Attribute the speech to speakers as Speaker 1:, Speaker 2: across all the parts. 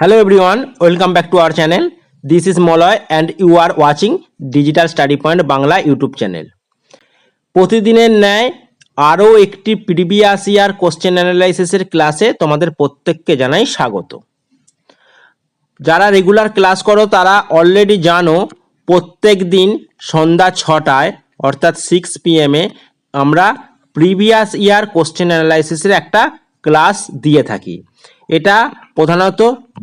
Speaker 1: Hello everyone, welcome back to our channel. This is Moloy and you are watching Digital Study Point Bangla YouTube channel প্রতিদিনের ন্যায় আরও একটি previous year question অ্যানালাইসিসের ক্লাসে তোমাদের প্রত্যেককে জানাই স্বাগত। যারা রেগুলার ক্লাস করো তারা অলরেডি জানো প্রত্যেক দিন সন্ধ্যা ছটায় অর্থাৎ সিক্স পিএমে আমরা প্রিভিয়াস ইয়ার কোশ্চেন অ্যানালাইসিসের একটা ক্লাস দিয়ে থাকি। এটা প্রধানত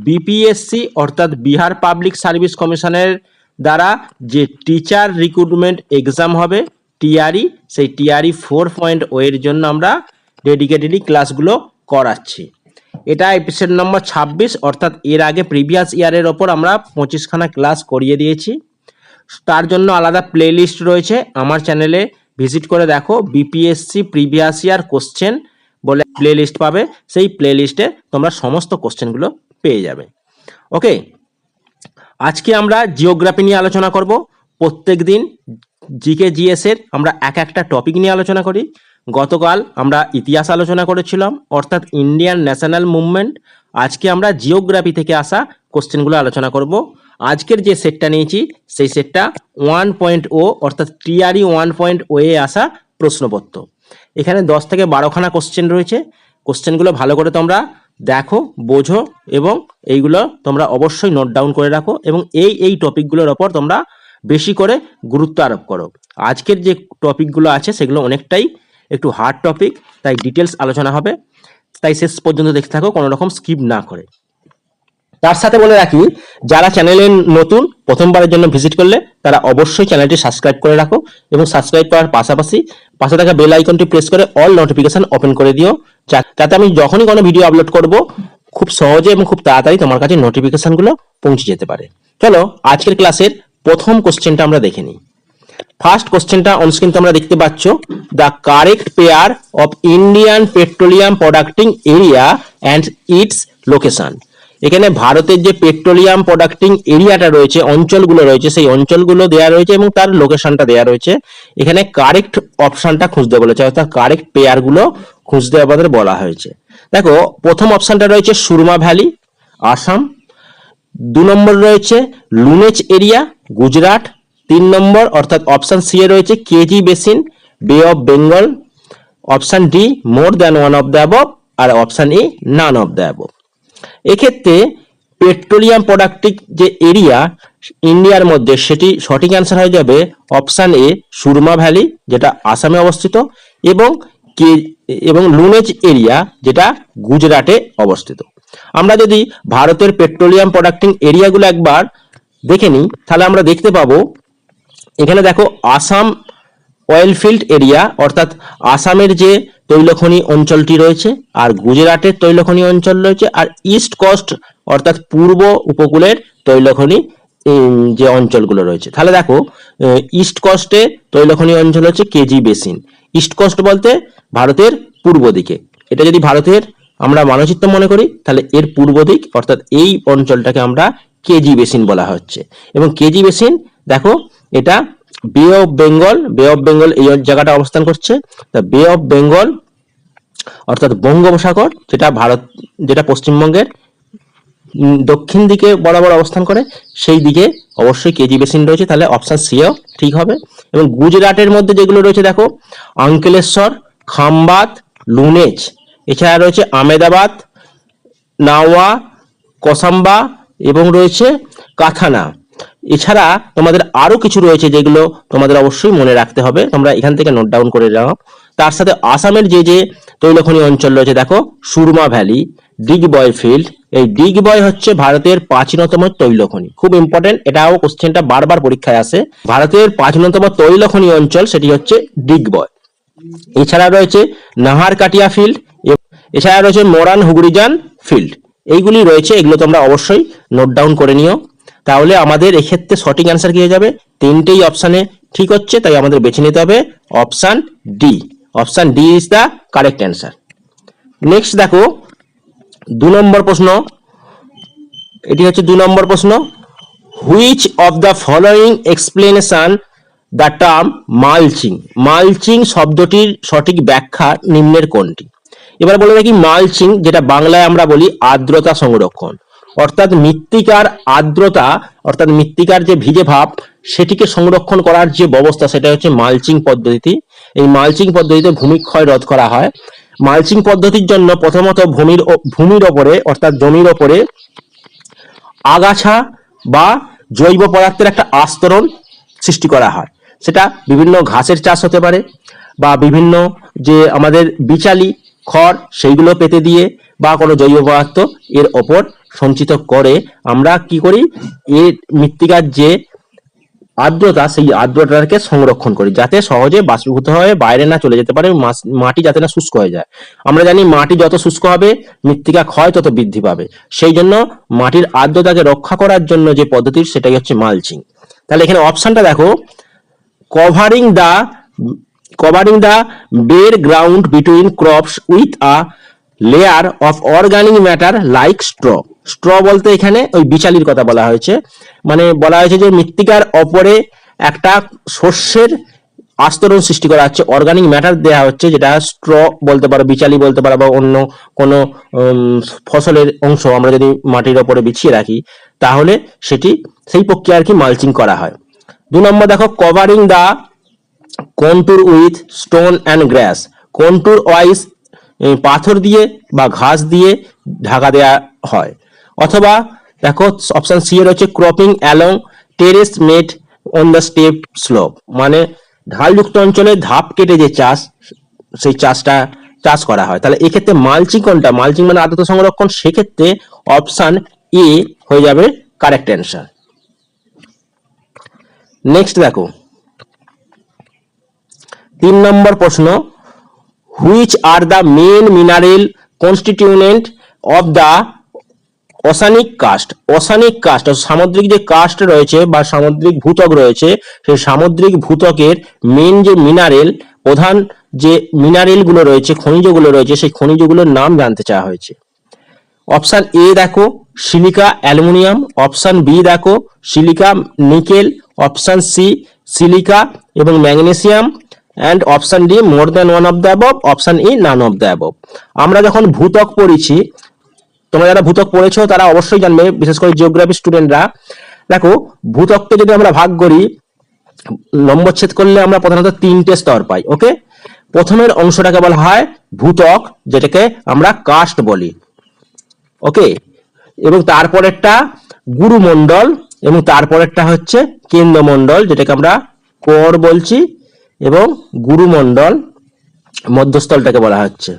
Speaker 1: বিপিএসসি অর্থাৎ বিহার পাবলিক সার্ভিস কমিশনের দ্বারা যে টিচার রিক্রুটমেন্ট এক্সাম হবে টিআরই সেই টিআরই ফোর পয়েন্ট ও এর জন্য আমরা ডেডিকেটেডলি ক্লাসগুলো করাচ্ছি। এটা এপিসোড নম্বর ছাব্বিশ, অর্থাৎ এর আগে প্রিভিয়াস ইয়ারের ওপর আমরা পঁচিশখানা ক্লাস করিয়ে দিয়েছি। তার জন্য আলাদা প্লেলিস্ট রয়েছে। আমার চ্যানেলে ভিজিট করে দেখো বিপিএসসি প্রিভিয়াস ইয়ার কোশ্চেন বলে প্লে লিস্ট পাবে, সেই প্লে লিস্টে তোমরা সমস্ত কোশ্চেনগুলো পেয়ে যাবে। ওকে আজকে আমরা জিওগ্রাফি নিয়ে আলোচনা করব। প্রত্যেক দিন জিকে জিএস এর আমরা এক একটা টপিক নিয়ে আলোচনা করি। গতকাল আমরা ইতিহাস আলোচনা করেছিলাম, অর্থাৎ ইন্ডিয়ান ন্যাশনাল মুভমেন্ট আজকে আমরা জিওগ্রাফি থেকে আসা কোশ্চেনগুলো আলোচনা করব। আজকের যে সেটটা নিয়েছি, সেই সেটটা ওয়ান পয়েন্ট ও অর্থাৎ টিআরই ওয়ান পয়েন্ট ও এ আসা প্রশ্নপত্র। এখানে দশ থেকে বারোখানা কোশ্চেন রয়েছে। কোশ্চেনগুলো ভালো করে তোমরা দেখো, বোঝো এবং এইগুলো তোমরা অবশ্যই নোট ডাউন করে রাখো এবং এই এই টপিকগুলোর ওপর তোমরা বেশি করে গুরুত্ব আরোপ করো। আজকের যে টপিকগুলো আছে সেগুলো অনেকটাই একটু হার্ড টপিক তাই ডিটেলস আলোচনা হবে। তাই শেষ পর্যন্ত দেখতে থাকো, কোনো রকম স্কিপ না করে। তার সাথে বলে রাখি, যারা চ্যানেলে নতুন, প্রথমবারের জন্য ভিজিট করলে তারা অবশ্যই চ্যানেলটি সাবস্ক্রাইব করে রাখো এবং সাবস্ক্রাইব করার পাশাপাশি পাশে থাকা বেল আইকনটি প্রেস করে অল নোটিফিকেশন ওপেন করে দিও। যাতে আমি যখনই কোনো ভিডিও আপলোড করব, খুব সহজে এবং খুব তাড়াতাড়ি তোমার কাছে নোটিফিকেশনগুলো পৌঁছে যেতে পারে। চলো, আজকের ক্লাসের প্রথম কোশ্চেনটা আমরা দেখে নিই। ফার্স্ট কোশ্চেনটা অনস্ক্রিন তোমরা দেখতে পাচ্ছ the correct pair of Indian petroleum producing area and its location এখানে ভারতের যে পেট্রোলিয়াম প্রোডাক্টিং এরিয়াটা রয়েছে, অঞ্চলগুলো রয়েছে, সেই অঞ্চলগুলো দেওয়া রয়েছে এবং তার লোকেশনটা দেওয়া রয়েছে। এখানে কারেক্ট অপশনটা খুঁজতে বলেছে, অর্থাৎ কারেক্ট পেয়ারগুলো খুঁজতে আমাদের বলা হয়েছে। দেখো, প্রথম অপশনটা রয়েছে সুরমা ভ্যালি, আসাম। দু নম্বর রয়েছে লুনেচ এরিয়া, গুজরাট। তিন নম্বর, অর্থাৎ অপশন সি এ রয়েছে KG basin Bay of Bengal option D more than one of the above R option E none of the above এক্ষেত্রে পেট্রোলিয়াম প্রোডাক্টিভ যে এরিয়া ইন্ডিয়ার মধ্যে সেটি সঠিক অ্যান্সার হয়ে যাবে অপশান এ সুরমা ভ্যালি যেটা আসামে অবস্থিত, এবং কে, এবং লুনেজ এরিয়া যেটা গুজরাটে অবস্থিত। আমরা যদি ভারতের পেট্রোলিয়াম প্রোডাক্টিং এরিয়াগুলো একবার দেখে নিই, তাহলে আমরা দেখতে পাবো, এখানে দেখো আসাম অয়েলফিল্ড এরিয়া অর্থাৎ আসামের যে তৈলখনি অঞ্চলটি রয়েছে, আর গুজরাটের তৈলখনি অঞ্চল রয়েছে, আর ইস্ট কোস্ট, অর্থাৎ পূর্ব উপকূলের তৈলখনি যে অঞ্চলগুলো রয়েছে। তাহলে দেখো ইস্ট কোস্টে তৈলখনি অঞ্চল হচ্ছে কেজি বেসিন। ইস্ট কোস্ট বলতে ভারতের পূর্ব দিকে। এটা যদি ভারতের আমরা মানচিত্র মনে করি, তাহলে এর পূর্ব দিক, অর্থাৎ এই অঞ্চলটাকে আমরা কেজি বেসিন বলা হচ্ছে। এবং কেজি বেসিন, দেখো, এটা বে অফ বেঙ্গল বে অফ বেঙ্গল এই জায়গাটা অবস্থান করছে। তা বে অফ বেঙ্গল অর্থাৎ বঙ্গোপসাগর, যেটা ভারত, যেটা পশ্চিমবঙ্গের দক্ষিণ দিকে বরাবর অবস্থান করে, সেই দিকে অবশ্যই কেজি বেসিন রয়েছে। তাহলে অপশন সিও ঠিক হবে। এবং গুজরাটের মধ্যে যেগুলো রয়েছে, দেখো, আঙ্কেলেশ্বর খামবাত লুনেজ। এছাড়া রয়েছে আমেদাবাদ, নাওয়া, কসাম্বা এবং রয়েছে কাথানা। এছাড়া তোমাদের আরও কিছু রয়েছে যেগুলো তোমাদের অবশ্যই মনে রাখতে হবে। তোমরা এখান থেকে নোট ডাউন করে নাও। তার সাথে আসামের যে যে তৈলখনি অঞ্চল রয়েছে, দেখো, Surma valley Digboi field এই ডিগ বয় হচ্ছে ভারতের প্রাচীনতম তৈলখনি। খুব ইম্পর্টেন্ট এটাও কোশ্চেনটা বারবার পরীক্ষায় আসে। ভারতের প্রাচীনতম তৈলখনি অঞ্চল সেটি হচ্ছে ডিগ বয় এছাড়া রয়েছে নাহার কাটিয়া ফিল্ড এছাড়া রয়েছে মোরান হুগরিজান ফিল্ড এইগুলি রয়েছে, এগুলো তোমরা অবশ্যই নোট ডাউন করে নিও। তাহলে আমাদের এক্ষেত্রে সঠিক অ্যান্সার কি হয়ে যাবে? তিনটেই অপশানে ঠিক হচ্ছে, তাই আমাদের বেছে নিতে হবে option D option D is the correct answer next দেখো, দু নম্বর প্রশ্ন। এটি হচ্ছে দু নম্বর প্রশ্ন। Which of the following explanation the term mulching mulching শব্দটির সঠিক ব্যাখ্যা নিম্নের কোনটি? এবার বলে রাখি মালচিং যেটা বাংলায় আমরা বলি আর্দ্রতা সংরক্ষণ। অর্থাৎ মৃত্তিকার আর্দ্রতা, অর্থাৎ মৃত্তিকার যে ভিজে ভাব সেটিকে সংরক্ষণ করার যে ব্যবস্থা, সেটা হচ্ছে মালচিং পদ্ধতি। এই মালচিং পদ্ধতিতে ভূমিক্ষয় রোধ করা হয়। মালচিং পদ্ধতির জন্য প্রথমত ভূমির ভূমির ওপরে, অর্থাৎ জমির ওপরে আগাছা বা জৈব পদার্থের একটা আস্তরণ সৃষ্টি করা হয়। সেটা বিভিন্ন ঘাসের চাষ হতে পারে বা বিভিন্ন যে আমাদের বিচালি খড়, সেইগুলো পেতে দিয়ে বা কোনো জৈব পদার্থ এর ওপর সঞ্চিত করে, আমরা কি করি? এর মৃত্তিকার যে আর্দ্রতা, সেই আর্দ্রতাকে সংরক্ষণ করি, যাতে সহজে বাষ্পীভূত হয়ে বাইরে না চলে যেতে পারে মাটি যাতে না শুষ্ক হয়ে যায়। আমরা জানি মাটি যত শুষ্ক হবে, মৃত্তিকা ক্ষয় তত বৃদ্ধি পাবে। সেই জন্য মাটির আর্দ্রতাকে রক্ষা করার জন্য যে পদ্ধতি, সেটাই হচ্ছে মালচিং। তাহলে এখানে অপশনটা দেখো। Covering the covering the bare ground between crops with a layer of organic matter like straw. Straw বলতে এখানে ওই বিচালির কথা বলা হয়েছে। মানে বলা হয়েছে যে মৃত্তিকার ওপরে একটা শস্যের আস্তরণ সৃষ্টি করা হচ্ছে অর্গানিক ম্যাটার দেওয়া হচ্ছে, যেটা স্ট্র বলতে পারো, বিচালি বলতে পারো, বা অন্য কোনো ফসলের অংশ আমরা যদি মাটির ওপরে বিছিয়ে রাখি, তাহলে সেটি, সেই প্রক্রিয়া আর কি মালচিং করা হয়। দু নম্বর দেখো covering the contour with stone and grass contour wise পাথর দিয়ে বা ঘাস দিয়ে ঢাকা দেয়া হয়। অথবা দেখো অপশন সি এর হচ্ছে cropping along terrace made on the steep slope মানে ঢালযুক্ত অঞ্চলে ধাপ কেটে যে চাষ, সেই চাষটা, চাষ করা হয়। তাহলে এক্ষেত্রে মালচিং কোনটা? মালচিং মানে আদ্রতা সংরক্ষণ, সেক্ষেত্রে অপশন এ হয়ে যাবে কারেক্ট অ্যান্সার নেক্সট দেখো, তিন নম্বর প্রশ্ন which are the main mineral constituent of the oceanic crust. Oceanic crust সামুদ্রিক যে কাস্ট রয়েছে বা সামুদ্রিক ভূতক রয়েছে, সেই সামুদ্রিক ভূতকের মেন যে মিনারেল প্রধান যে মিনারেলগুলো রয়েছে, খনিজগুলো রয়েছে, সেই খনিজগুলোর নাম জানতে চাওয়া হয়েছে। অপশন এ দেখো, সিলিকা, অ্যালুমিনিয়াম। অপশন বি দেখো, silica, nickel. Option C silica এবং magnesium. And option D more than one of the above option E none of the above আমরা যখন ভূতক পড়েছি তোমরা যারা ভূতক পড়েছো, তারা অবশ্যই জানবে, বিশেষ করে জিওগ্রাফি স্টুডেন্টরা দেখো, ভূতককে যদি আমরা ভাগ করি নম্বরচ্ছেদ করলে আমরা প্রধানত তিনটে স্তর পাই ওকে প্রথমের অংশটাকে বলা হয় ভূতক, যেটাকে আমরা কাস্ট বলি ওকে এবং তারপরেরটা গুরুমণ্ডল, এবং তারপরেরটা হচ্ছে কেন্দ্রমণ্ডল, যেটাকে আমরা কর বলছি, এবং গুরুমণ্ডল, মধ্যস্থলটাকে বলা হচ্ছে।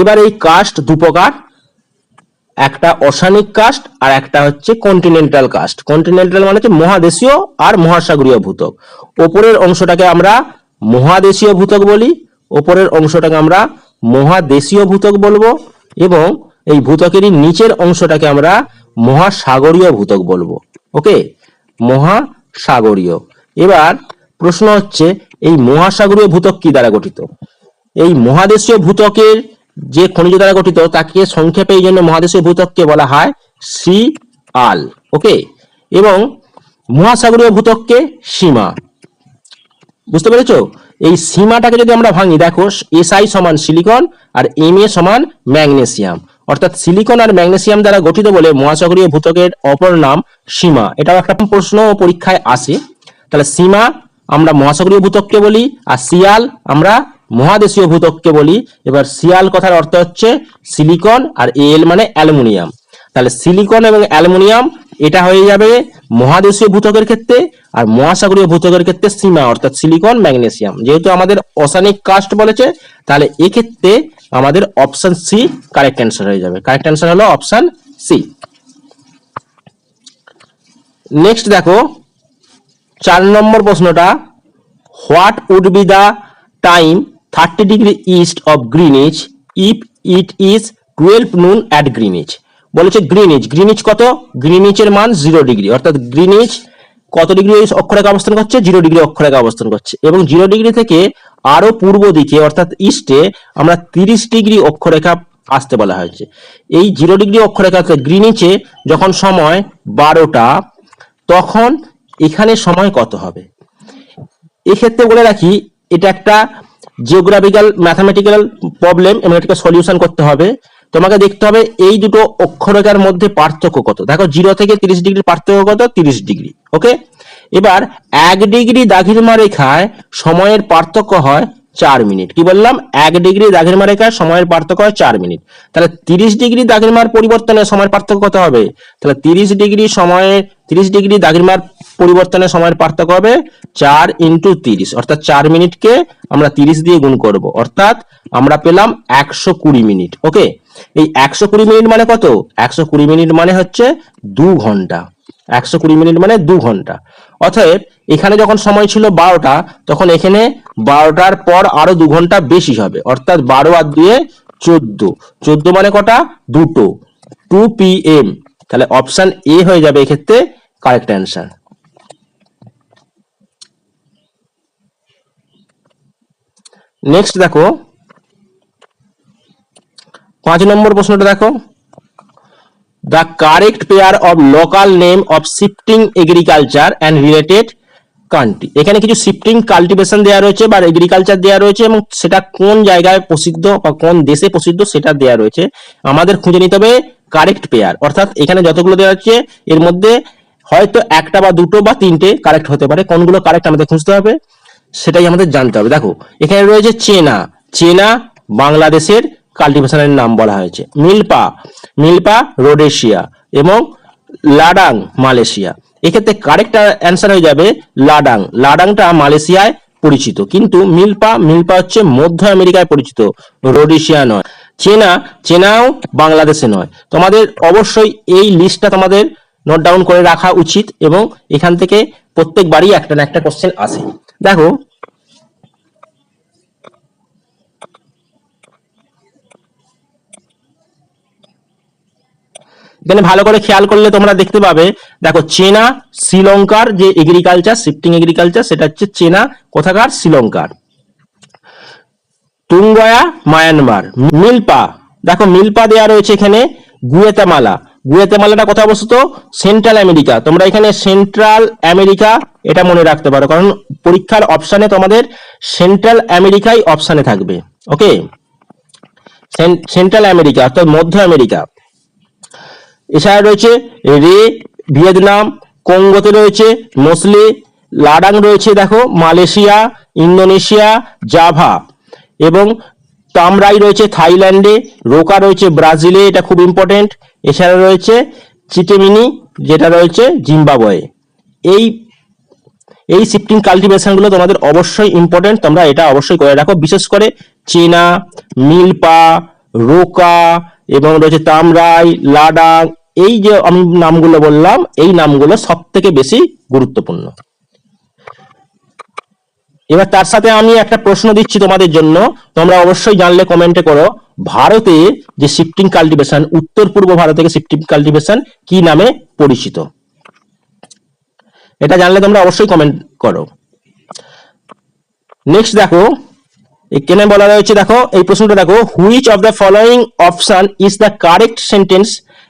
Speaker 1: এবার এই কাস্ট দু প্রকার। একটা অসানিক কাস্ট আর একটা হচ্ছে কন্টিনেন্টাল কাস্ট কন্টিনেন্টাল মানে হচ্ছে মহাদেশীয় আর মহাসাগরীয় ভূতক ওপরের অংশটাকে আমরা মহাদেশীয় ভূতক বলি, ওপরের অংশটাকে আমরা মহাদেশীয় ভূতক বলব এবং এই ভূতকেরই নিচের অংশটাকে আমরা মহাসাগরীয় ভূতক বলব। ওকে? মহাসাগরীয়। এবার প্রশ্ন হচ্ছে, এই মহাসাগরীয় ভূতক কি দ্বারা গঠিত? এই মহাদেশীয় ভূতকের যে খনিজ দ্বারা গঠিত, তাকে সংক্ষেপে এই জন্য মহাদেশীয় ভূতককে বলা হয় সি আল ওকে? এবং মহাসাগরীয় ভূতককে সীমা। বুঝতে পেরেছ? এই সীমাটাকে যদি আমরা ভাঙি, দেখো, এসআই সমান সিলিকন আর এম এ সমান ম্যাগনেসিয়াম। অর্থাৎ সিলিকন আর ম্যাগনেসিয়াম দ্বারা গঠিত বলে মহাসাগরীয় ভূতকের অপর নাম সীমা। এটাও একটা প্রশ্ন পরীক্ষায় আসে। তাহলে সীমা আমরা মহাসাগরীয় ভূতককে বলি, আর সিয়াল আমরা মহাদেশীয় ভূতককে বলি, এবার সিয়াল কথার অর্থ হচ্ছে সিলিকন আর এল মানে অ্যালুমিনিয়াম। তাহলে সিলিকন এবং অ্যালুমিনিয়াম, এটা হয়ে যাবে মহাদেশীয় ভূতকের ক্ষেত্রে আর মহাসাগরীয় ভূতকের ক্ষেত্রে সীমা, অর্থাৎ সিলিকন ম্যাগনেসিয়াম। যেহেতু আমাদের অসানিক কাস্ট বলেছে, তাহলে এক্ষেত্রে আমাদের অপশন সি কারেক্ট অ্যান্সার হয়ে যাবে। কারেক্ট অ্যান্সার হলো অপশন সি। নেক্সট দেখো, চার নম্বর প্রশ্নটা, what would be the time thirty degree east of Greenwich, if it is twelve noon at Greenwich. বলেছে গ্রিনিচ। গ্রিনিচ কত? গ্রিনিচের মান জিরো ডিগ্রি। অর্থাৎ গ্রিনিচ কত ডিগ্রি অক্ষরেখা অবস্থান করছে? জিরো ডিগ্রি অক্ষরেখা অবস্থান করছে। এবং জিরো ডিগ্রি থেকে আরও পূর্ব দিকে, অর্থাৎ ইস্টে, আমরা তিরিশ ডিগ্রি অক্ষরেখা আসতে বলা হয়েছে। এই জিরো ডিগ্রি অক্ষরেখা গ্রিনিচে যখন সময় বারোটা, তখন এখানে সময় কত হবে? এক্ষেত্রে বলে রাখি, এটা একটা জিওগ্রাফিক্যাল ম্যাথামেটিক্যাল প্রবলেম এবং এটাকে সলিউশন করতে হবে। তোমাকে দেখতে হবে এই দুটো অক্ষরেখার মধ্যে পার্থক্য কত। দেখো জিরো থেকে তিরিশ ডিগ্রি পার্থক্য কত? তিরিশ ডিগ্রি ওকে এবার এক ডিগ্রি দাঘিমা রেখায় সময়ের পার্থক্য হয় চার মিনিট। কি বললাম? এক ডিগ্রি দাঘিমা রেখায় সময়ের পার্থক্য হয় চার মিনিট। তাহলে তিরিশ ডিগ্রি দাঘিমার পরিবর্তনে সময়ের পার্থক্য কত হবে? তাহলে তিরিশ ডিগ্রি সময়ে তিরিশ ডিগ্রি দাঘিমার পরিবর্তনে সময়ের পার্থক্য হবে চার ইন্টু তিরিশ। অর্থাৎ চার মিনিটকে আমরা তিরিশ দিয়ে গুণ করব। অর্থাৎ আমরা পেলাম একশো কুড়ি মিনিট। ওকে? এই একশো কুড়ি মিনিট মানে কত? একশো কুড়ি মিনিট মানে হচ্ছে দু ঘণ্টা। একশো কুড়ি মিনিট মানে দু ঘণ্টা। অতএব এখানে যখন সময় ছিল বারোটা, তখন এখানে বারোটার পর আরও দু ঘণ্টা বেশি হবে। অর্থাৎ বারো আর দুয়ে চোদ্দ। চোদ্দ মানে কটা? দুটো। টু পি এম তাহলে অপশন এ হয়ে যাবে এক্ষেত্রে কারেক্ট অ্যান্সার নেক্সট দেখো, পাঁচ নম্বর প্রশ্নটা দেখো। The correct pair of local name of shifting agriculture and related country এখানে কিছু শিফটিং কাল্টিভেশন দেওয়া রয়েছে বা এগ্রিকালচার দেওয়া রয়েছে এবং সেটা কোন জায়গায় প্রসিদ্ধ বা কোন দেশে প্রসিদ্ধ সেটা দেওয়া রয়েছে। আমাদের খুঁজে নিতে হবে কারেক্ট পেয়ার অর্থাৎ এখানে যতগুলো দেওয়া হচ্ছে এর মধ্যে হয়তো একটা বা দুটো বা তিনটে কারেক্ট হতে পারে। কোনগুলো কারেক্ট আমাদের খুঁজতে হবে, সেটাই আমাদের জানতে হবে। দেখো, এখানে রয়েছে চেনা। চেনা বাংলাদেশের কাল্টিভেশনের নাম বলা হয়েছে। মিল্পা মিল্পা রোডেশিয়া এবং লাডাং, মালয়েশিয়া। এক্ষেত্রে কারেক্ট অ্যান্সার হয়ে যাবে লাডাং। লাডাংটা মালয়েশিয়ায় পরিচিত। কিন্তু মিল্পা মিল্পা হচ্ছে মধ্য আমেরিকায় পরিচিত। রোডেশিয়া নয়। চেনা, চেনাও বাংলাদেশে নয়। তোমাদের অবশ্যই এই লিস্টটা তোমাদের নোট ডাউন করে রাখা উচিত এবং এখান থেকে প্রত্যেকবারই একটা না একটা কোশ্চেন আসে। দেখো, এখানে ভালো করে খেয়াল করলে তোমরা দেখতে পাবে, দেখো চেনা শ্রীলঙ্কার যে এগ্রিকালচার শিফটিং এগ্রিকালচার সেটা হচ্ছে চেনা কোথাকার শ্রীলঙ্কার। Taungya, Myanmar. মিল্পা। দেখো, মিল্পা দেওয়া রয়েছে এখানে গুয়েতামালা। গুয়েতামালাটা কোথায় অবস্থিত? Central America. তোমরা এখানে সেন্ট্রাল আমেরিকা, এটা মনে রাখতে পারো। কারণ পরীক্ষার অপশানে তোমাদের সেন্ট্রাল আমেরিকাই অপশানে থাকবে। ওকে? সেন্ট্রাল আমেরিকা, অর্থাৎ মধ্য আমেরিকা। এছাড়া রয়েছে রে, ভিয়েতনাম, কঙ্গোতে রয়েছে মোসলে, লাডাং রয়েছে, দেখো, মালয়েশিয়া, ইন্দোনেশিয়া, জাভা। এবং তামরাই রয়েছে থাইল্যান্ডে, রোকা রয়েছে ব্রাজিলে, এটা খুব ইম্পর্টেন্ট এছাড়া রয়েছে চিটেমিনি, যেটা রয়েছে জিম্বাবয়ে। এই এই শিফটিং কাল্টিভেশনগুলো তোমাদের অবশ্যই ইম্পর্টেন্ট তোমরা এটা অবশ্যই করে রাখো, বিশেষ করে চেনা, মিলপা, রোকা, এবং রয়েছে তামরাই, লাডাং, এই যে আমি নামগুলো বললাম, এই নামগুলো সব থেকে বেশি গুরুত্বপূর্ণ। এবার তার সাথে আমি একটা প্রশ্ন দিচ্ছি তোমাদের জন্য। তোমরা অবশ্যই জানলে, কমেন্টে করো। ভারতে যে শিফটিং কাল্টিভেশন, উত্তর পূর্ব ভারত শিফটিং কাল্টিভেশন কি নামে পরিচিত? এটা জানলে তোমরা অবশ্যই কমেন্ট করো। নেক্সট দেখো এখানে বলা রয়েছে, দেখো, এই প্রশ্নটা দেখো which of the following option is the correct sentence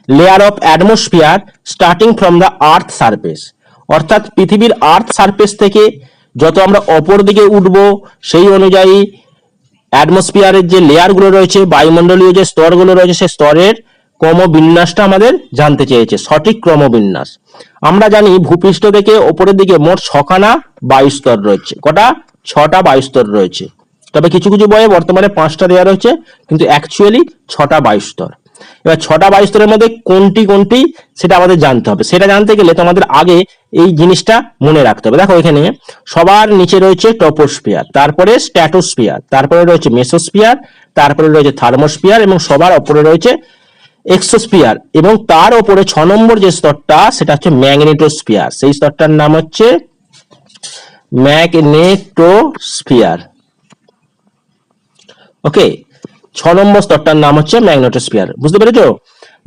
Speaker 1: layer of atmosphere starting from the earth surface অর্থাৎ পৃথিবীর আর্থ সারফেস থেকে যত আমরা অপর দিকে উঠব, সেই অনুযায়ী অ্যাটমসফিয়ারের যে লেয়ারগুলো রয়েছে, বায়ুমণ্ডলীয় যে স্তরগুলো রয়েছে সেই স্তরের ক্রমবিন্যাসটা আমাদের জানতে চেয়েছে, সঠিক ক্রমবিন্যাস। আমরা জানি ভূপৃষ্ঠ থেকে ওপরের দিকে মোট ছখানা বায়ুস্তর রয়েছে, কটা? ছটা বায়ুস্তর রয়েছে। তবে কিছু কিছু বইয়ে বর্তমানে পাঁচটা দেওয়া রয়েছে, কিন্তু অ্যাকচুয়ালি ছটা বায়ুস্তর। এবার ছটা বায়ুস্তরের মধ্যে কোনটি কোনটি সেটা আমাদের জানতে হবে। সেটা জানতে গেলে তোমাদের আগে এই জিনিসটা মনে রাখতে হবে। দেখো এখানে সবার নিচে রয়েছে টপোস্ফিয়ার তারপরে স্ট্যাটোস্ফিয়ার, তারপরে রয়েছে মেসোস্ফিয়ার, তারপরে রয়েছে থার্মোস্ফিয়ার এবং সবার ওপরে রয়েছে এক্সোস্ফিয়ার এবং তার ওপরে ছ নম্বর যে স্তরটা সেটা হচ্ছে ম্যাগনেটোস্ফিয়ার। সেই স্তরটার নাম হচ্ছে ম্যাগনেটোস্ফিয়ার। ওকে? ছ নম্বর স্তরটার নাম হচ্ছে ম্যাগনেটোস্ফিয়ার। বুঝতে পেরেছ?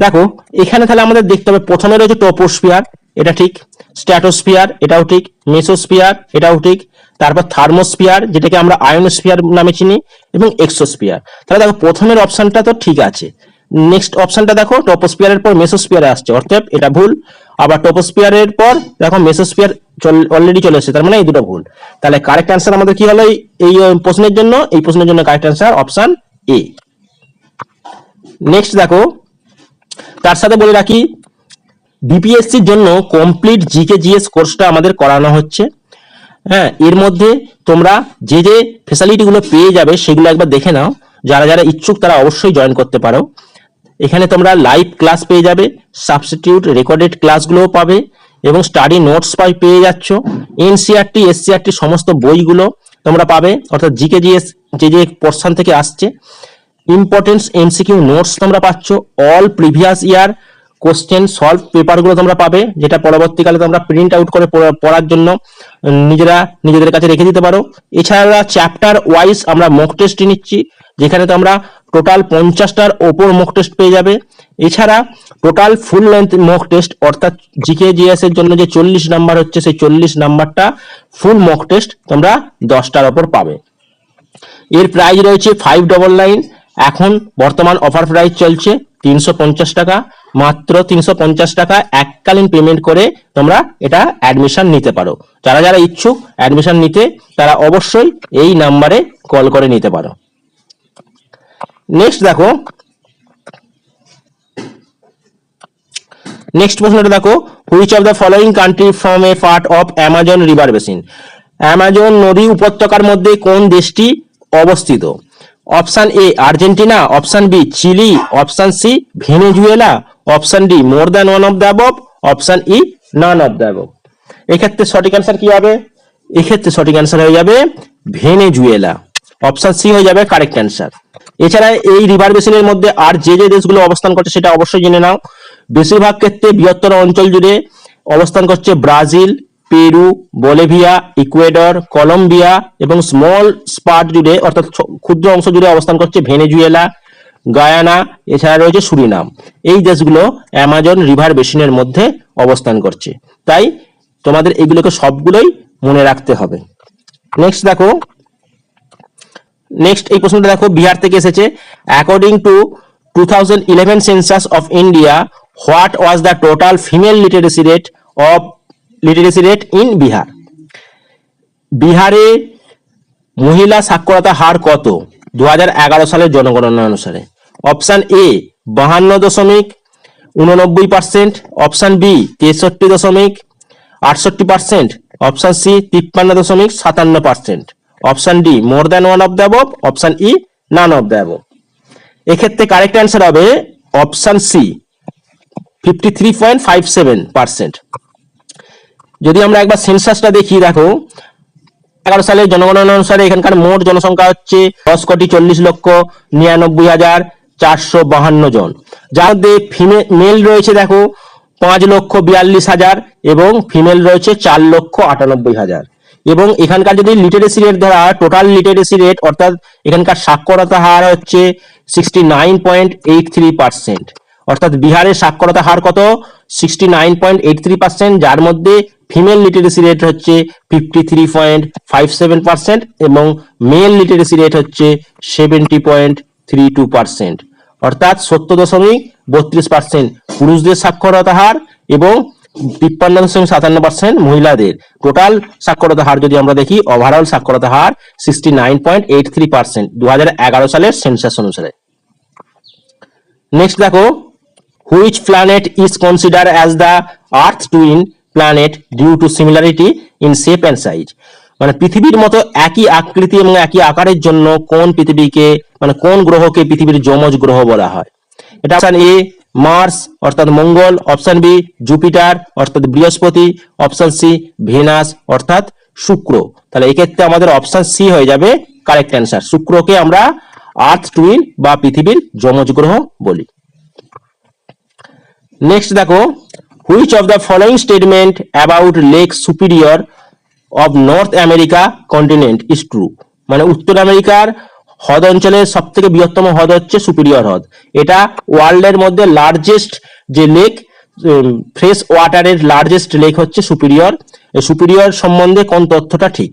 Speaker 1: দেখো, এখানে তাহলে আমাদের দেখতে হবে, প্রথমে রয়েছে টোপোস্ফিয়ার এটা ঠিক। স্ট্র্যাটোস্ফিয়ার, এটাও ঠিক। মেসোস্ফিয়ার, এটাও ঠিক। তারপর থার্মোস্ফিয়ার, যেটাকে আমরা আয়নোস্ফিয়ার নামে চিনি, এবং এক্সোস্ফিয়ার। তাহলে দেখো, প্রথমের অপশনটা তো ঠিক আছে। নেক্সট অপশনটা দেখো টপোস্ফিয়ারের পর মেসোস্ফিয়ারে আসছে, অর্থাৎ এটা ভুল। আবার টপোস্ফিয়ারের পর দেখো, মেসোস্ফিয়ার অলরেডি চলে এসেছে, তার মানে এই দুটো ভুল। তাহলে কারেক্ট অ্যান্সার আমাদের কি হলো এই প্রশ্নের জন্য? এই প্রশ্নের জন্য correct answer option A next দেখো, তার সাথে বলে রাখি বিপিএসসির জন্য কমপ্লিট জিকে জিএস কোর্সটা আমাদের করানো হচ্ছে। হ্যাঁ এর মধ্যে তোমরা যে যে ফেসিলিটিগুলো পেয়ে যাবে সেগুলো একবার দেখে নাও। যারা যারা ইচ্ছুক তারা অবশ্যই জয়েন করতে পারো। এখানে তোমরা লাইভ ক্লাস পেয়ে যাবে সাবস্টিটিউট রেকর্ডেড ক্লাসগুলোও পাবে এবং স্টাডি নোটস পাই পেয়ে যাচ্ছ। এনসিআরটি এসসিআরটি সমস্ত বইগুলো তোমরা পাবে। অর্থাৎ জিকে জিএস যে যে পোর্শন থেকে আসছে ইম্পর্টেন্স এমসিকিউ নোটস তোমরা পাচ্ছ। All previous year question solve পেপারগুলো তোমরা পাবে, যেটা পরবর্তীকালে তোমরা প্রিন্ট আউট করে পড়ার জন্য নিজেরা নিজেদের কাছে রেখে দিতে পারো। এছাড়া চ্যাপ্টার ওয়াইজ আমরা মক টেস্ট নিচ্ছি, যেখানে তোমরা টোটাল পঞ্চাশটার ওপর মক টেস্ট পেয়ে যাবে। এছাড়া total full length mock test অর্থাৎ জিকে জিএস এর জন্য যে চল্লিশ নাম্বার হচ্ছে, সেই চল্লিশ নাম্বারটা ফুল মক টেস্ট তোমরা দশটার ওপর পাবে। এর প্রাইস রয়েছে ফাইভ ডবল নাইন এখন বর্তমান অফার প্রাইস চলছে তিনশো পঞ্চাশ টাকা, মাত্র তিনশো পঞ্চাশ টাকা এককালীন পেমেন্ট করে তোমরা এটা অ্যাডমিশন নিতে পারো। যারা যারা ইচ্ছুক অ্যাডমিশন নিতে, তারা অবশ্যই এই নাম্বারে কল করে নিতে পারো। নেক্সট দেখো নেক্সট প্রশ্নটা দেখো which of the following country from a part of Amazon river basin Amazon নদী উপত্যকার মধ্যে কোন দেশটি অবস্থিত? Option A Argentina, option B Chile, option C Venezuela, option D more than one of the option E none of the এক্ষেত্রে সঠিক answer কি হবে? এক্ষেত্রে সঠিক অ্যান্সার হয়ে যাবে ভেনেজুয়েলা। অপশন সি হয়ে যাবে কারেক্ট অ্যান্সার। এছাড়া এই রিভার বেসিনের মধ্যে আর যে যে দেশগুলো অবস্থান করছে সেটা অবশ্যই জেনে নাও। বেশিরভাগ ক্ষেত্রে বৃহত্তর অঞ্চল জুড়ে অবস্থান করছে Brazil Peru, Bolivia, Ecuador, Colombia এবং স্মল স্পার্ট জুড়ে, অর্থাৎ ক্ষুদ্র অংশ জুড়ে অবস্থান করছে ভেনেজুয়েলা, গায়ানা, এছাড়া রয়েছে সুরিনাম। এই দেশগুলো অ্যামাজন রিভার বেসিনের মধ্যে অবস্থান করছে। তাই তোমাদের এগুলোকে সবগুলোই মনে রাখতে হবে। নেক্সট দেখো নেক্সট এই প্রশ্নটা দেখো, বিহার থেকে এসেছে। According to two thousand eleven census of India what was the total female literacy rate of literacy rate in Bihar বিহারে মহিলা সাক্ষরতা হার কত? দু হাজার এগারো সালের জনগণনা অনুসারে। অপশন এ বাহান্ন দশমিক উননব্বই পার্সেন্ট অপশন বি তেষট্টি দশমিক আটষট্টি পার্সেন্ট অপশন সি তিপ্পান্ন দশমিক সাতান্ন percent option D more than one of the above option E none of the above এক্ষেত্রে কারেক্ট অ্যান্সার হবে option C fifty three point five seven percent যদি আমরা একবার সেন্সাসটা দেখি, দেখো, এগারো সালের জনগণনা অনুসারে এখানকার মোট জনসংখ্যা হচ্ছে দশ কোটি চল্লিশ লক্ষ নিরানব্বই হাজার চারশো বাহান্ন জন। যার মধ্যে মেল রয়েছে, দেখো, পাঁচ লক্ষ বিয়াল্লিশ হাজার এবং ফিমেল রয়েছে চার লক্ষ আটানব্বই হাজার। এবং এখানকার যদি লিটারেসি রেট ধরা টোটাল লিটারেসি রেট অর্থাৎ এখানকার সাক্ষরতা হার হচ্ছে sixty nine point eight three percent অর্থাৎ বিহারের সাক্ষরতা হার কত? Sixty nine point eight three percent যার মধ্যে ফিমেল লিটারেসি রেট হচ্ছে fifty three point five seven percent এবং মেল লিটারেসি রেট হচ্ছে seventy point three two percent অর্থাৎ সত্তর দশমিক বত্রিশ পার্সেন্ট পুরুষদের সাক্ষরতা হার এবং তিপ্পান্ন দশমিক সাতান্ন পার্সেন্ট মহিলাদের। টোটাল সাক্ষরতা হার যদি আমরা দেখি ওভারঅল সাক্ষরতা হার sixty nine point eight three percent দু হাজার এগারো সালের সেন্সাস অনুসারে। নেক্সট দেখো which planet is consider as the earth twin planet due to similarity in shape and size মানে পৃথিবীর মতো একই আকৃতি এবং একই আকারের জন্য কোন পৃথিবীকে মানে কোন গ্রহকে পৃথিবীর যমজ গ্রহ বলা হয়? এটা অপশন এ মার্স অর্থাৎ মঙ্গল অপশন বি জুপিটার অর্থাৎ বৃহস্পতি অপশন সি ভেনাস অর্থাৎ শুক্র। তাহলে এক্ষেত্রে আমাদের অপশন সি হয়ে যাবে কারেক্ট অ্যান্সার শুক্রকে আমরা আর্থ টুইন বা পৃথিবীর যমজ গ্রহ বলি। নেক্সট দেখো which of the following statement about lake superior of north America continent is true মানে উত্তর আমেরিকার হ্রদ অঞ্চলের সব থেকে বৃহত্তম হ্রদ হচ্ছে সুপিরিয়র হ্রদ। এটা ওয়ার্ল্ডের মধ্যে লার্জেস্ট যে লেক ফ্রেশ ওয়াটারের লার্জেস্ট লেক হচ্ছে সুপিরিয়র সুপিরিয়র সম্বন্ধে কোন তথ্যটা ঠিক?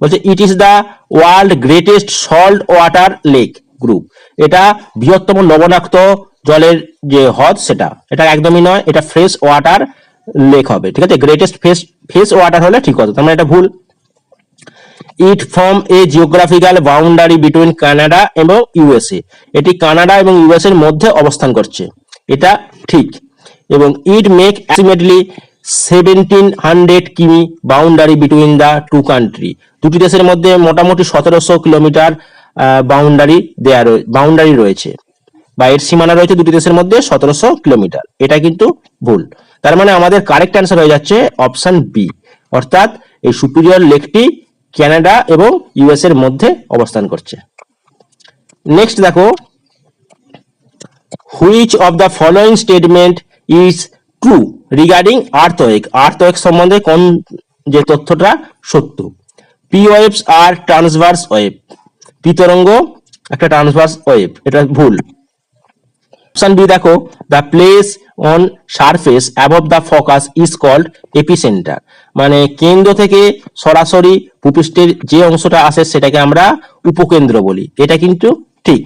Speaker 1: বলছে it is the world greatest salt water lake group এটা বৃহত্তম লবণাক্ত জলের যে হ্রদ সেটা, এটা একদমই নয়, এটা ফ্রেশ ওয়াটার লেক হবে, ঠিক আছে? গ্রেটেস্ট ফ্রেশ ফ্রেশ ওয়াটার হলে ঠিক হতো তার মানে এটা ভুল। It form a geographical boundary between Canada এবং ইউএসএ এটি কানাডা এবং ইউএস এর মধ্যে অবস্থান করছে, এটা ঠিক। এবং it make approximately seventeen hundred km boundary between the two country দুটি দেশের মধ্যে মোটামুটি সতেরোশো কিলোমিটার বাউন্ডারি দেয়া বাউন্ডারি রয়েছে। বা এর সীমানা রয়েছে দুটি দেশের মধ্যে সতেরোশো কিলোমিটার। এটা কিন্তু ভুল। তার মানে আমাদের কারেক্ট অ্যান্সার হয়ে যাচ্ছে অপশন বি অর্থাৎ এই সুপিরিয়র লেকটি কানাডা এবং ইউএস এর মধ্যে অবস্থান করছে। নেক্সট দেখো which of the following statement is true regarding earthquake earthquake সম্বন্ধে কোন যে তথ্যটা সত্য? P waves are transverse wave P তরঙ্গ একটা ট্রান্সভার্স ওয়েভ এটা ভুল। অপশন বি দেখো the place on surface above the focus is called epicentre মানে কেন্দ্র থেকে সরাসরি ভূপৃষ্ঠের যে অংশটা আসে সেটাকে আমরা উপকেন্দ্র বলি। এটা কিন্তু ঠিক।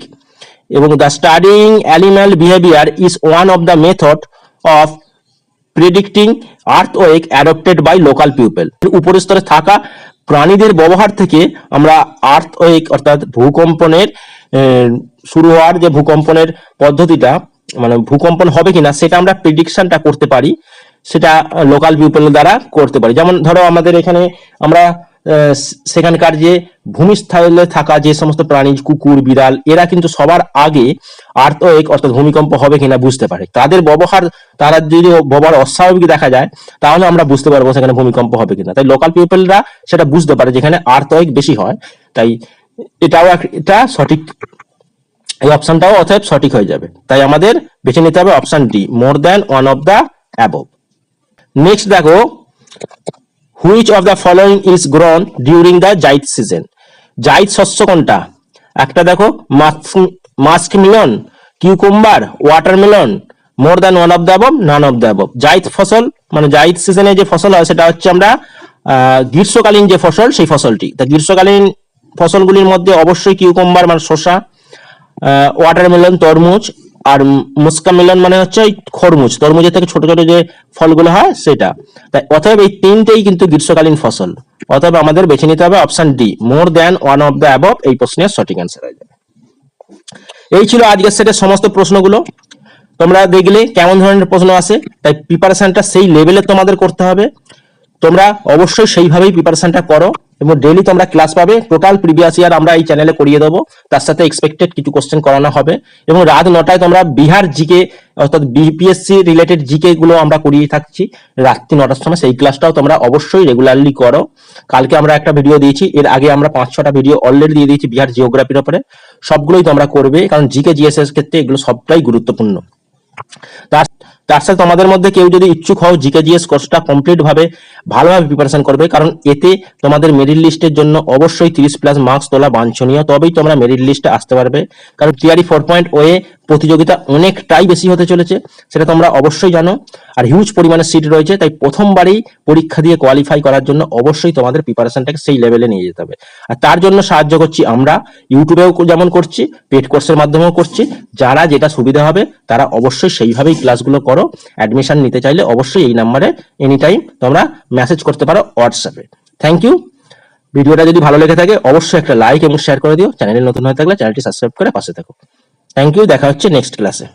Speaker 1: এবং the studying animal behaviour is one of the method of predicting earthquake adopted by local people উপর স্তরে থাকা প্রাণীদের ব্যবহার থেকে আমরা আর্থওয়েক অর্থাৎ ভূকম্পনের শুরু হওয়ার যে ভূকম্পনের পদ্ধতিটা মানে ভূকম্পন হবে কিনা সেটা আমরা প্রেডিকশনটা করতে পারি, সেটা লোকাল পিপল দ্বারা করতে পারি। যেমন ধরো আমাদের এখানে আমরা সেখানকার যে ভূমিস্থলে থাকা যে সমস্ত প্রাণী, কুকুর, বিড়াল, এরা কিন্তু সবার আগে আর্থওয়েক অর্থাৎ ভূমিকম্প হবে কিনা বুঝতে পারে। তাদের ব্যবহার, তারা যদি ব্যবহার অস্বাভাবিক দেখা যায়, তাহলে আমরা বুঝতে পারব সেখানে ভূমিকম্প হবে কিনা। তাই লোকাল পিপলরা সেটা বুঝতে পারে যেখানে আর্থওয়েক বেশি হয়। তাই এটাও এটা সঠিক। এই অপশনটাও অতএব সঠিক হয়ে যাবে। তাই আমাদের বেছে নিতে হবে option D more than one of the above next দেখো which of the following is grown during the zaid season zaid শস্য কোনটা? একটা দেখো muskmelon cucumber watermelon more than one of the above none of the above zaid ফসল মানে জাইদ সিজনে যে ফসল হয়, সেটা হচ্ছে আমরা গ্রীষ্মকালীন যে ফসল, সেই ফসলটি। তা গ্রীষ্মকালীন ফসলগুলির মধ্যে অবশ্যই কিউকুম্বার মানে শসা ওয়াটারমেলন তরমুজ আর মুস্কা মেলন মানে হচ্ছে ওই খরমুজ। তরমুজের থেকে ছোট ছোট যে ফলগুলো হয় সেটা। তাই অতএব এই তিনটেই কিন্তু গ্রীষ্মকালীন ফসল। অতএব আমাদের বেছে নিতে হবে option D more than one of the above এই প্রশ্নের সঠিক অ্যান্সার হয়ে যাবে। এই ছিল আজকের সেটের সমস্ত প্রশ্নগুলো। তোমরা দেখলে কেমন ধরনের প্রশ্ন আসে, তাই প্রিপারেশনটা সেই লেভেলে তোমাদের করতে হবে। তোমরা অবশ্যই সেইভাবেই প্রিপারেশনটা করো এবং ডেলি তোমরা ক্লাস পাবে। টোটাল প্রিভিয়াস ইয়ার আমরা এই চ্যানেলে করিয়ে দেবো। তার সাথে এক্সপেক্টেড কিছু কোশ্চেন করানো হবে। এবং রাত নটায় তোমরা বিহার জিকে অর্থাৎ বিপিএসসি রিলেটেড জিকে গুলো আমরা করিয়ে থাকছি। রাত্রি নটার সময় সেই ক্লাসটাও তোমরা অবশ্যই রেগুলারলি করো। কালকে আমরা একটা ভিডিও দিয়েছি। এর আগে আমরা পাঁচ ছটা ভিডিও অলরেডি দিয়ে দিয়েছি বিহার জিওগ্রাফির উপরে সবগুলোই তোমরা করবে, কারণ জিকে জিএসএস ক্ষেত্রে এগুলো সবটাই গুরুত্বপূর্ণ। তার তার সাথে তোমাদের মধ্যে কেউ যদি ইচ্ছুক হও জিকে জিএস কোর্সটা কমপ্লিট ভাবে ভালোভাবে প্রিপারেশন করবে, কারণ এতে তোমাদের মেরিট লিস্টের জন্য অবশ্যই তিরিশ প্লাস মার্কস তোলা বাঞ্ছনীয়। তবেই তোমরা মেরিট লিস্টে আসতে পারবে। কারণ টিআরই ফোর পয়েন্ট ওয়ে প্রতিযোগিতা অনেকটাই বেশি হতে চলেছে, সেটা তোমরা অবশ্যই জানো। আর হিউজ পরিমাণে সিট রয়েছে, তাই প্রথমবারেই পরীক্ষা দিয়ে কোয়ালিফাই করার জন্য অবশ্যই তোমাদের প্রিপারেশনটাকে সেই লেভেলে নিয়ে যেতে হবে। আর তার জন্য সাহায্য করছি আমরা। ইউটিউবেও যেমন করছি পেড কোর্সের মাধ্যমেও করছি। যারা যেটা সুবিধা হবে, তারা অবশ্যই সেইভাবেই ক্লাসগুলো করো। অ্যাডমিশন নিতে চাইলে অবশ্যই এই নাম্বারে এনি টাইম তোমরা মেসেজ করতে পারো হোয়াটসঅ্যাপে থ্যাংক ইউ ভিডিওটা যদি ভালো লেগে থাকে, অবশ্যই একটা লাইক এবং শেয়ার করে দিও। চ্যানেলে নতুন হয়ে থাকলে চ্যানেলটি সাবস্ক্রাইব করে পাশে থাকো। থ্যাংক ইউ দেখা হচ্ছে নেক্সট ক্লাসে